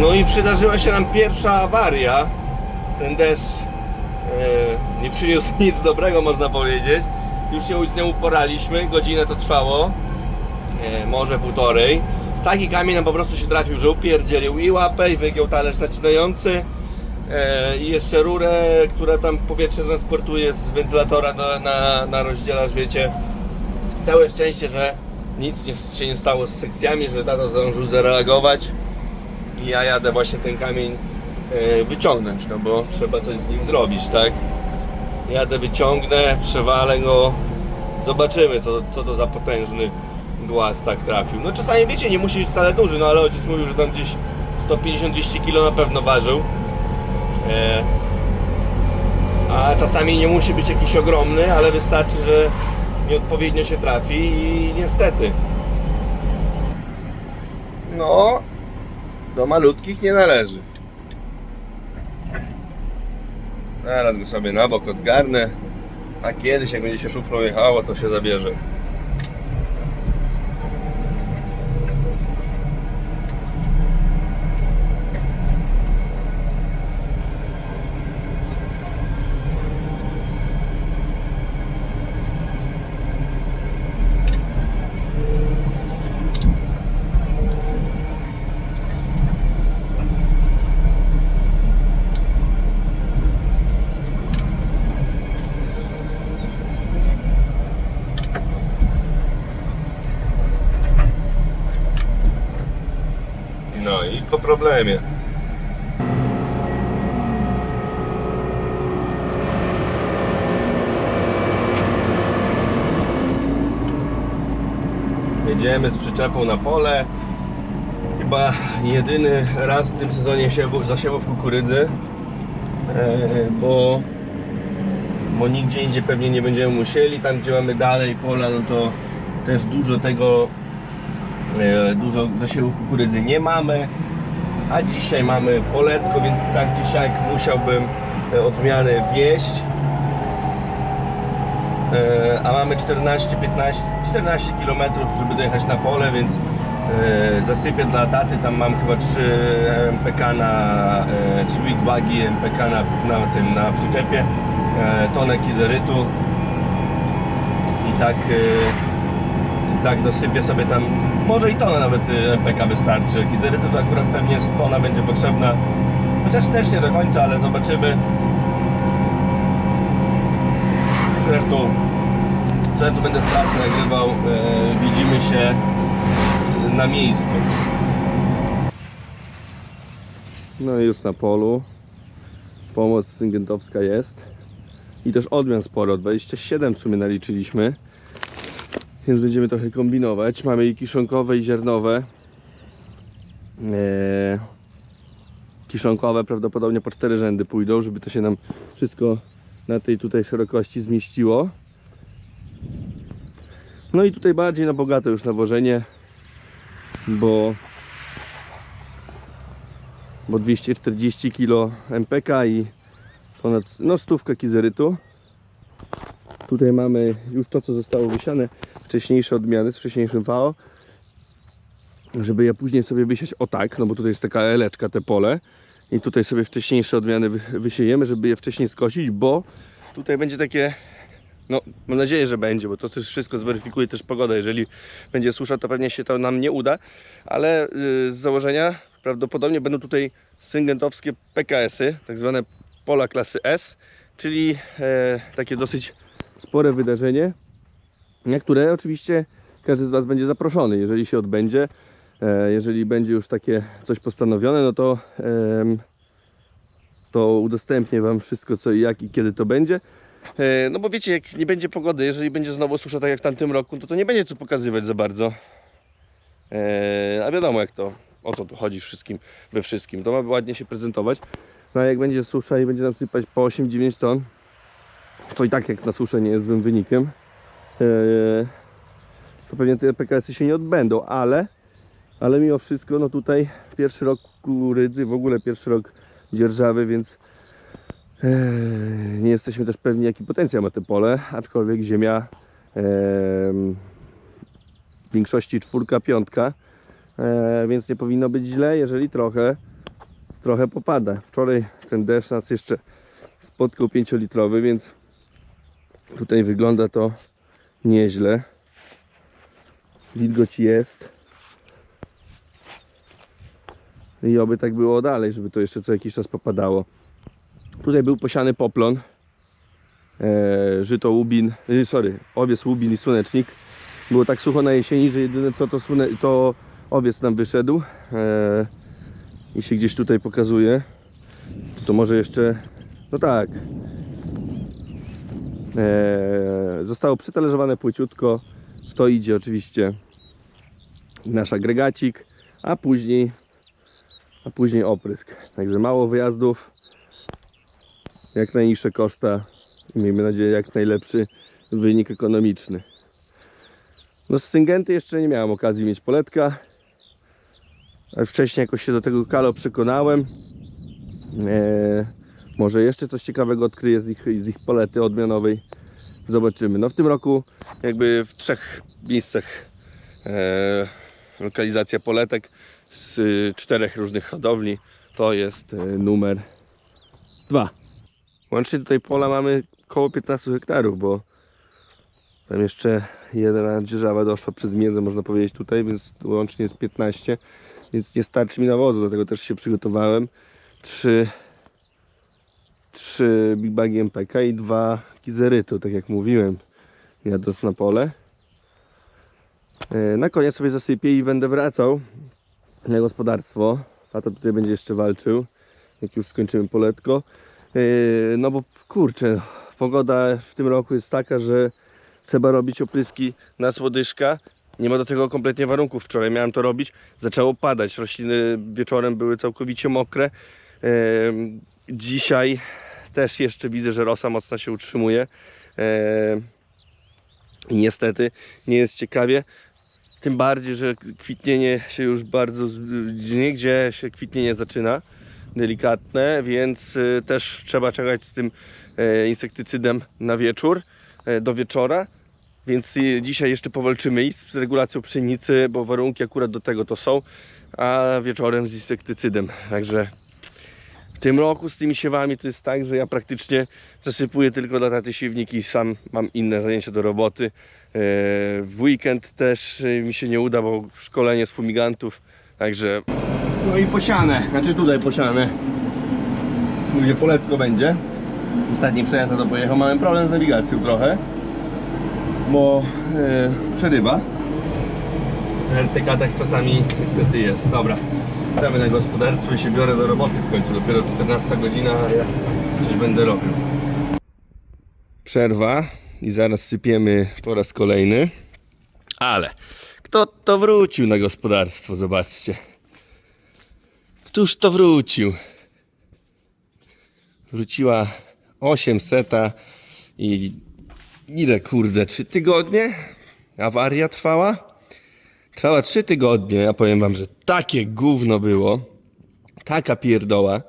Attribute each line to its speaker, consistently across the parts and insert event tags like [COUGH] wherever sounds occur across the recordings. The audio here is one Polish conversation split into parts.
Speaker 1: No i przydarzyła się nam pierwsza awaria. Ten deszcz e, nie przyniósł [LAUGHS] nic dobrego, można powiedzieć. Już się z nią uporaliśmy, godzinę to trwało, e, może półtorej. Taki kamień nam po prostu się trafił, że upierdzielił i łapę, i wygiął talerz nacinający. E, I jeszcze rurę, która tam powietrze transportuje z wentylatora do, na, na rozdzielacz, wiecie. Całe szczęście, że nic nie, się nie stało z sekcjami, że tato zdążył zareagować. I ja jadę właśnie ten kamień e, wyciągnąć, no bo trzeba coś z nim zrobić, tak? Jadę, wyciągnę, przewalę go, zobaczymy co, co to za potężny głaz tak trafił. No czasami wiecie, nie musi być wcale duży, no ale ojciec mówił, że tam gdzieś 150-200 kg na pewno ważył. E, a czasami nie musi być jakiś ogromny, ale wystarczy, że nieodpowiednio się trafi i niestety. No, do malutkich nie należy. Zaraz go sobie na bok odgarnę. A kiedyś, jak będzie się szuflą jechało, to się zabierze. No i po problemie. Jedziemy z przyczepą na pole. Chyba jedyny raz w tym sezonie zasiewów kukurydzy, e, bo, bo nigdzie indziej pewnie nie będziemy musieli. Tam gdzie mamy dalej pola, no to też dużo tego E, dużo zasiewów kukurydzy nie mamy, a dzisiaj mamy poletko, więc tak dzisiaj musiałbym e, odmiany wieść. E, A mamy 14, 15, 14 km, żeby dojechać na pole, więc e, zasypię dla taty. Tam mam chyba 3 MPK na 3 big bagi MPK na, na tym na przyczepie, tonę kizerytu i tak i tak dosypię sobie tam, może i tona nawet y, MPK wystarczy. Kizeryty to akurat pewnie tona będzie potrzebna, chociaż też nie do końca, ale zobaczymy. Zresztą, co ja tu będę z trasy nagrywał, e, widzimy się na miejscu. No i już na polu. Pomoc syngentowska jest. I też odmian sporo, 27 w sumie naliczyliśmy. Więc będziemy trochę kombinować. Mamy i kiszonkowe i ziarnowe. Eee, kiszonkowe prawdopodobnie po cztery rzędy pójdą, żeby to się nam wszystko na tej tutaj szerokości zmieściło. No i tutaj bardziej na bogato już nawożenie, bo bo 240 kg MPK i ponad no stówkę kizerytu. Tutaj mamy już to, co zostało wysiane, wcześniejsze odmiany z wcześniejszym VO, żeby je później sobie wysiać o tak, no bo tutaj jest taka eleczka, te pole. I tutaj sobie wcześniejsze odmiany wy- wysiejemy, żeby je wcześniej skosić, bo tutaj będzie takie, no mam nadzieję, że będzie, bo to też wszystko zweryfikuje też pogoda, jeżeli będzie susza, to pewnie się to nam nie uda, ale yy, z założenia prawdopodobnie będą tutaj syngentowskie PKS-y, tak zwane pola klasy S, czyli e, takie dosyć spore wydarzenie, na które oczywiście każdy z Was będzie zaproszony, jeżeli się odbędzie. E, Jeżeli będzie już takie coś postanowione, no to, to udostępnię Wam wszystko co i jak i kiedy to będzie. E, No bo wiecie, jak nie będzie pogody, jeżeli będzie znowu susza tak jak w tamtym roku, to to nie będzie co pokazywać za bardzo. E, A wiadomo jak to, o co tu chodzi wszystkim, we wszystkim. To ma ładnie się prezentować. No a jak będzie susza i będzie nam sypać po 8-9 ton, to i tak jak na suszę nie jest złym wynikiem, e, to pewnie te PKS-y się nie odbędą, ale, ale mimo wszystko, no tutaj pierwszy rok kurydzy, w ogóle pierwszy rok dzierżawy, więc e, nie jesteśmy też pewni jaki potencjał ma to pole, aczkolwiek ziemia e, w większości czwórka, piątka, więc nie powinno być źle, jeżeli trochę trochę popada. Wczoraj ten deszcz nas jeszcze spotkał 5-litrowy, więc tutaj wygląda to nieźle. Wilgoć jest. I oby tak było dalej, żeby to jeszcze co jakiś czas popadało. Tutaj był posiany poplon. E, żyto łubin, e, sorry, owiec łubin i słonecznik. Było tak sucho na jesieni, że jedyne co to, słone, to owiec nam wyszedł. E, I się gdzieś tutaj pokazuje. To może jeszcze, no tak. E, zostało przetależowane płyciutko. W to idzie oczywiście nasz agregacik, a później a później oprysk. Także mało wyjazdów, jak najniższe koszta i miejmy nadzieję jak najlepszy wynik ekonomiczny. No z Syngenty jeszcze nie miałem okazji mieć poletka, ale wcześniej jakoś się do tego kalo przekonałem. Eee, może jeszcze coś ciekawego odkryję z ich, z ich polety odmianowej. Zobaczymy. No w tym roku jakby w trzech miejscach eee, lokalizacja poletek z y, czterech różnych hodowli. To jest y, numer dwa. Łącznie tutaj pola mamy około 15 hektarów, bo tam jeszcze jedna dzierżawa doszła przez miedzę, można powiedzieć tutaj, więc łącznie jest 15, więc nie starczy mi nawozu, do tego też się przygotowałem. Trzy, trzy Big Bagi MPK i dwa Kizerytu, tak jak mówiłem, jadąc na pole. E, Na koniec sobie zasypię i będę wracał na gospodarstwo. Tata tutaj będzie jeszcze walczył, jak już skończymy poletko. Yy, No bo kurczę, pogoda w tym roku jest taka, że trzeba robić opryski na słodyszka. Nie ma do tego kompletnie warunków. Wczoraj miałem to robić, zaczęło padać. Rośliny wieczorem były całkowicie mokre. Yy, Dzisiaj też jeszcze widzę, że rosa mocno się utrzymuje. Yy, I niestety nie jest ciekawie. Tym bardziej, że kwitnienie się już bardzo, z- gdzie się kwitnienie zaczyna, delikatne, więc y, też trzeba czekać z tym e, insektycydem na wieczór, e, do wieczora. Więc dzisiaj jeszcze powalczymy i z regulacją pszenicy, bo warunki akurat do tego to są, a wieczorem z insektycydem. Także w tym roku z tymi siewami to jest tak, że ja praktycznie zasypuję tylko dla taty siewnik i sam mam inne zajęcia do roboty. E, W weekend też e, mi się nie uda, bo szkolenie z fumigantów, także... No i posiane, znaczy tutaj posiane. Tu gdzie poletko będzie. Ostatni przejazd na to pojechał, mamy problem z nawigacją trochę, bo e, przerywa. RTK tak czasami niestety jest. Dobra, wracamy na gospodarstwo i się biorę do roboty w końcu. Dopiero 14 godzina, a ja coś będę robił. Przerwa i zaraz sypiemy po raz kolejny. Ale kto to wrócił na gospodarstwo? Zobaczcie. Któż to wrócił? Wróciła 800 i ile kurde, 3 tygodnie? Awaria trwała? Trwała 3 tygodnie, ja powiem wam, że takie gówno było. Taka pierdoła.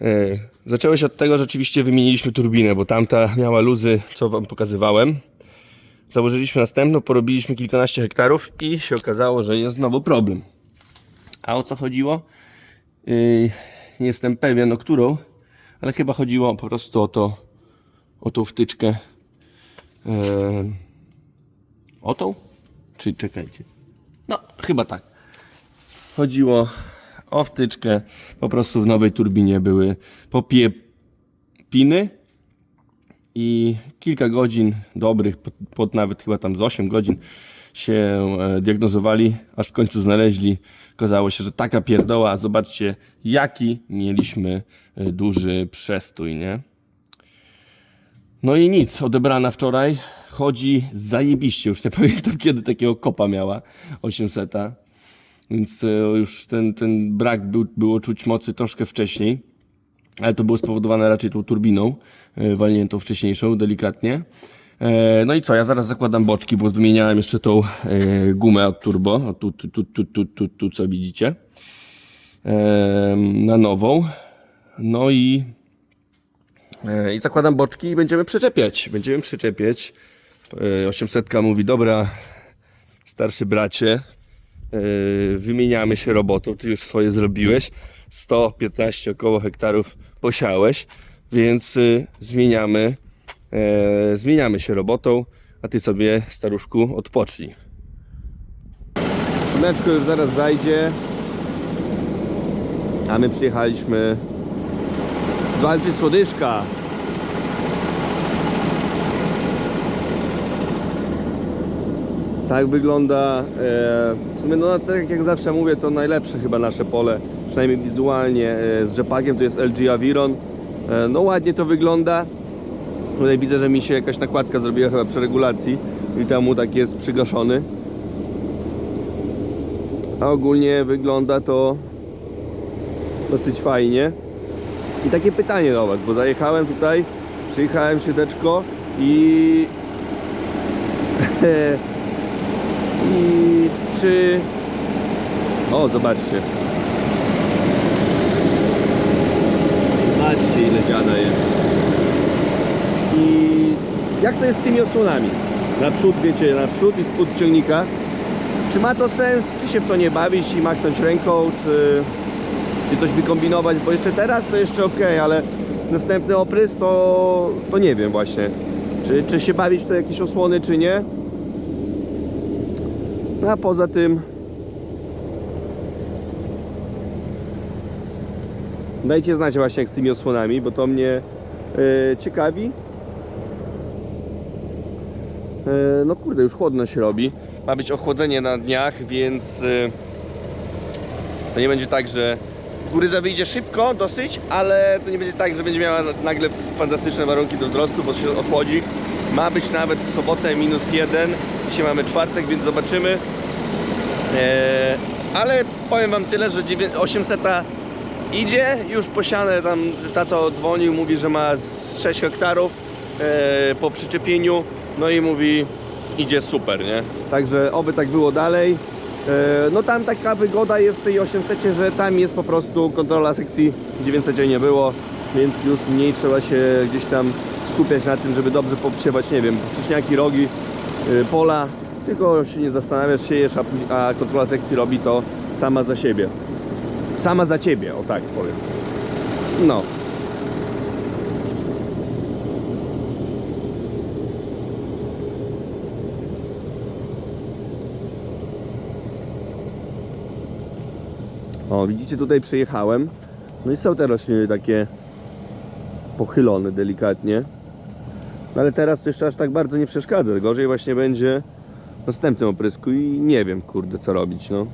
Speaker 1: E, Zaczęło się od tego, że oczywiście wymieniliśmy turbinę, bo tamta miała luzy, co wam pokazywałem. Założyliśmy następną, porobiliśmy kilkanaście hektarów i się okazało, że jest znowu problem. A o co chodziło? Yy, nie jestem pewien o którą, ale chyba chodziło po prostu o to, o tą wtyczkę. Yy, o tą? Czy czekajcie? Chyba tak. Chodziło o wtyczkę. Po prostu w nowej turbinie były popie piny i kilka godzin dobrych, pod, pod nawet chyba tam z 8 godzin się e, diagnozowali, aż w końcu znaleźli. Okazało się, że taka pierdoła, zobaczcie jaki mieliśmy e, duży przestój, nie? No i nic, odebrana wczoraj, chodzi zajebiście, już nie [LAUGHS] pamiętam kiedy takiego kopa miała 800. Więc e, już ten, ten brak był, było czuć mocy troszkę wcześniej, ale to było spowodowane raczej tą turbiną e, walniętą wcześniejszą, delikatnie. E, No i co, ja zaraz zakładam boczki, bo wymieniałem jeszcze tą gumę od turbo, o tu, tu, tu, tu, tu, tu, tu co widzicie, na nową. No i, i zakładam boczki i będziemy przyczepiać, będziemy przyczepiać. E, 800 mówi, dobra, starszy bracie, yy, wymieniamy się robotą. Ty już swoje zrobiłeś. 115 około hektarów posiałeś, więc yy, zmieniamy, zmieniamy się robotą, a ty sobie, staruszku, odpocznij. Słoneczko już zaraz zajdzie, a my przyjechaliśmy zwalczyć słodyszka. Tak wygląda, e, no tak jak zawsze mówię, to najlepsze chyba nasze pole, przynajmniej wizualnie e, z rzepakiem, to jest LG Aviron. E, no ładnie to wygląda. Tutaj widzę, że mi się jakaś nakładka zrobiła chyba przy regulacji i temu tak jest przygaszony. A ogólnie wygląda to dosyć fajnie. I takie pytanie do Was, bo zajechałem tutaj, przyjechałem siedeczko i [LAUGHS] i czy o zobaczcie. Zobaczcie ile dziada jest. I jak to jest z tymi osłonami? Naprzód wiecie naprzód i spód ciągnika. Czy ma to sens? Czy się w to nie bawić i machnąć ręką czy, czy coś wykombinować bo jeszcze teraz to jeszcze ok ale następny oprys to, to nie wiem właśnie czy, czy się bawić w te jakieś osłony czy nie no a poza tym dajcie znać właśnie jak z tymi osłonami, bo to mnie e, ciekawi. E, no kurde, już chłodno się robi. Ma być ochłodzenie na dniach, więc e, to nie będzie tak, że kukurydza wyjdzie szybko, dosyć, ale to nie będzie tak, że będzie miała nagle fantastyczne warunki do wzrostu, bo się ochłodzi. Ma być nawet w sobotę minus jeden. Dzisiaj mamy czwartek, więc zobaczymy. Eee, ale powiem wam tyle, że 9 800 idzie, już posiane tam tato dzwonił, mówi, że ma z 6 hektarów eee, po przyczepieniu, no i mówi idzie super, nie? Także oby tak było dalej. Eee, no tam taka wygoda jest w tej 800, że tam jest po prostu kontrola sekcji 900 nie było, więc już mniej trzeba się gdzieś tam skupiać na tym, żeby dobrze popsiewać, nie wiem, wcześniaki, rogi, y, pola, tylko się nie zastanawiasz, siejesz, a, a kontrola sekcji robi to sama za siebie. Sama za ciebie, o tak powiem. No. O, widzicie, tutaj przejechałem. No i są te rośliny takie pochylone delikatnie. No ale teraz to jeszcze aż tak bardzo nie przeszkadza. Gorzej właśnie będzie w następnym oprysku i nie wiem, kurde, co robić, no.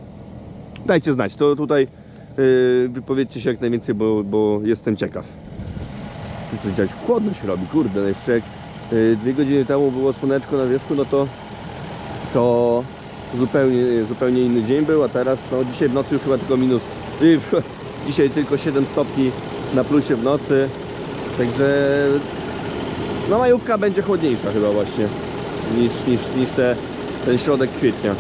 Speaker 1: Dajcie znać, to tutaj yy, wypowiedzcie się jak najwięcej, bo, bo jestem ciekaw. Tu coś się robi, kurde, no jeszcze jak yy, dwie godziny temu było słoneczko na wierzchu, no to to zupełnie, zupełnie inny dzień był, a teraz, no dzisiaj w nocy już chyba tylko minus, [LAUGHS] dzisiaj tylko 7 stopni na plusie w nocy, także no majówka będzie chłodniejsza chyba właśnie niż, niż, niż te, ten środek kwietnia.